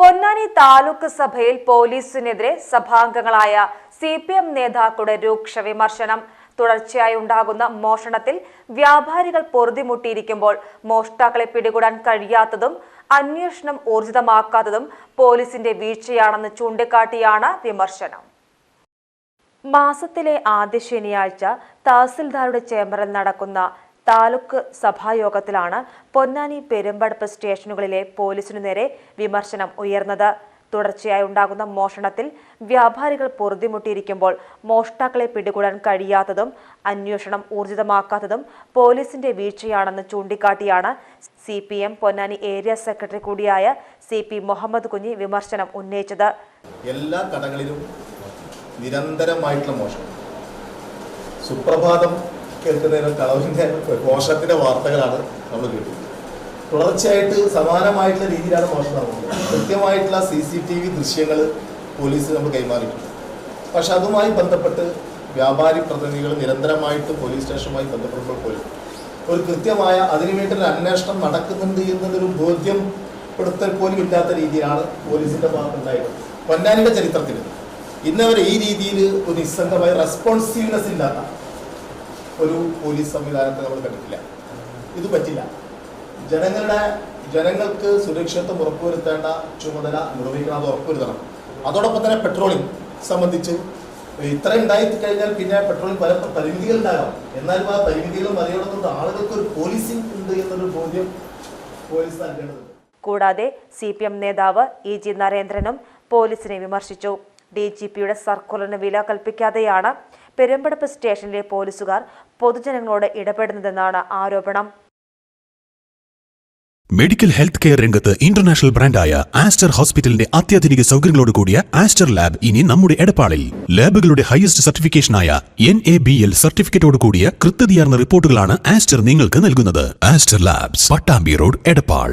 പൊന്നാനി താലൂക്ക് സഭയിൽ പോലീസിനെതിരെ സഭാംഗങ്ങളായ സി പി എം നേതാക്കളുടെ രൂക്ഷ വിമർശനം. തുടർച്ചയായി ഉണ്ടാകുന്ന മോഷണത്തിൽ വ്യാപാരികൾ പൊറുതിമുട്ടിയിരിക്കുമ്പോൾ മോഷ്ടാക്കളെ പിടികൂടാൻ കഴിയാത്തതും അന്വേഷണം ഊർജിതമാക്കാത്തതും പോലീസിന്റെ വീഴ്ചയാണെന്ന് ചൂണ്ടിക്കാട്ടിയാണ് വിമർശനം. മാസത്തിലെ ആദ്യ ശനിയാഴ്ച തഹസിൽദാരുടെ ചേംബറിൽ നടക്കുന്ന താലൂക്ക് സഭായോഗത്തിലാണ് പൊന്നാനി പെരുമ്പടപ്പ് സ്റ്റേഷനുകളിലെ പോലീസിനു നേരെ വിമർശനം ഉയർന്നത്. തുടർച്ചയായി ഉണ്ടാകുന്ന മോഷണത്തിൽ വ്യാപാരികൾ പൊറുതിമുട്ടിയിരിക്കുമ്പോൾ മോഷ്ടാക്കളെ പിടികൂടാൻ കഴിയാത്തതും അന്വേഷണം ഊർജിതമാക്കാത്തതും പോലീസിന്റെ വീഴ്ചയാണെന്ന് ചൂണ്ടിക്കാട്ടിയാണ് C P M Ponnani area secretary കൂടിയായ സി പി മുഹമ്മദ് കുഞ്ഞി വിമർശനം ഉന്നയിച്ചത്. എല്ലാ കടകളിലും നിരന്തരമായിട്ടുള്ള മോഷണം. സുപ്രഭാതം കേൾക്കുന്നതിന് കളവിന്റെ മോഷണത്തിന്റെ വാർത്തകളാണ് നമ്മൾ കേട്ടത്. തുടർച്ചയായിട്ട് സമാനമായിട്ടുള്ള രീതിയിലാണ് മോഷണം നടക്കുന്നത് കൃത്യമായിട്ടുള്ള സി സി ടി വി ദൃശ്യങ്ങൾ പോലീസ് നമ്മൾ കൈമാറിയിട്ടുണ്ട്. പക്ഷെ അതുമായി ബന്ധപ്പെട്ട് വ്യാപാരി പ്രതിനിധികൾ നിരന്തരമായിട്ട് പോലീസ് സ്റ്റേഷനുമായി ബന്ധപ്പെടുമ്പോൾ പോലും ഒരു കൃത്യമായ അതിനുവേണ്ടി ഒരു അന്വേഷണം നടക്കുന്നുണ്ട് എന്നതൊരു ബോധ്യപ്പെടുത്തൽ പോലും ഇല്ലാത്ത രീതിയിലാണ് പോലീസിന്റെ ഭാഗത്തുണ്ടായിട്ടുള്ളത് പൊന്നാനിയുടെ ചരിത്രത്തിൽ. ഇന്നവരെ ഈ രീതിയിൽ ഒരു നിസ്സംഗമായ റെസ്പോൺസീവ്നെസ് ഇല്ലാത്ത ഒരു പോലീസ് സംവിധാനത്തെ നമ്മൾ കണ്ടിട്ടില്ല. ഇത് പറ്റില്ല. ജനങ്ങളുടെ ജനങ്ങൾക്ക് സുരക്ഷിതത്വം ഉറപ്പുവരുത്തേണ്ട ചുമതല നിർവഹിക്കണം അത് ഉറപ്പുവരുത്തണം. അതോടൊപ്പം തന്നെ പെട്രോളിംഗ് സംബന്ധിച്ച് ഇത്ര ഉണ്ടായി കഴിഞ്ഞാൽ പിന്നെ പെട്രോളിംഗ് പല പരിമിതികൾ ഉണ്ടാകാം എന്നാലും ആ പരിമിതികൾ മറികടന്നുകൊണ്ട് ആളുകൾക്ക് ഒരു പോലീസിംഗ് ഉണ്ട് എന്നൊരു ബോധ്യം പോലീസ് നൽകേണ്ടതുണ്ട്. കൂടാതെ സി പി എം നേതാവ് ഇ ജി നരേന്ദ്രനും പോലീസിനെ വിമർശിച്ചു. ഡി ജി പിയുടെ സർക്കുലറിന് വില കൽപ്പിക്കാതെയാണ് പെരുമ്പടപ്പ് സ്റ്റേഷനിലെ പോലീസുകാർ പൊതുജനങ്ങളോട് ഇടപെടുന്നതെന്നാണ് ആരോപണം. മെഡിക്കൽ ഹെൽത്ത് കെയർ രംഗത്ത് ഇന്റർനാഷണൽ ബ്രാൻഡായ ആസ്റ്റർ ഹോസ്പിറ്റലിന്റെ അത്യാധുനിക സൗകര്യങ്ങളോട് കൂടിയ ആസ്റ്റർ ലാബ് ഇനി നമ്മുടെ എടപ്പാളിൽ. ലാബുകളുടെ ഹയസ്റ്റ് സർട്ടിഫിക്കേഷനായ എൻ എ ബി എൽ സർട്ടിഫിക്കറ്റോട് കൂടിയ കൃത്യതയാർന്ന റിപ്പോർട്ടുകളാണ് ആസ്റ്റർ നിങ്ങൾക്ക് നൽകുന്നത്. Aster labs Pattambi road Edappal.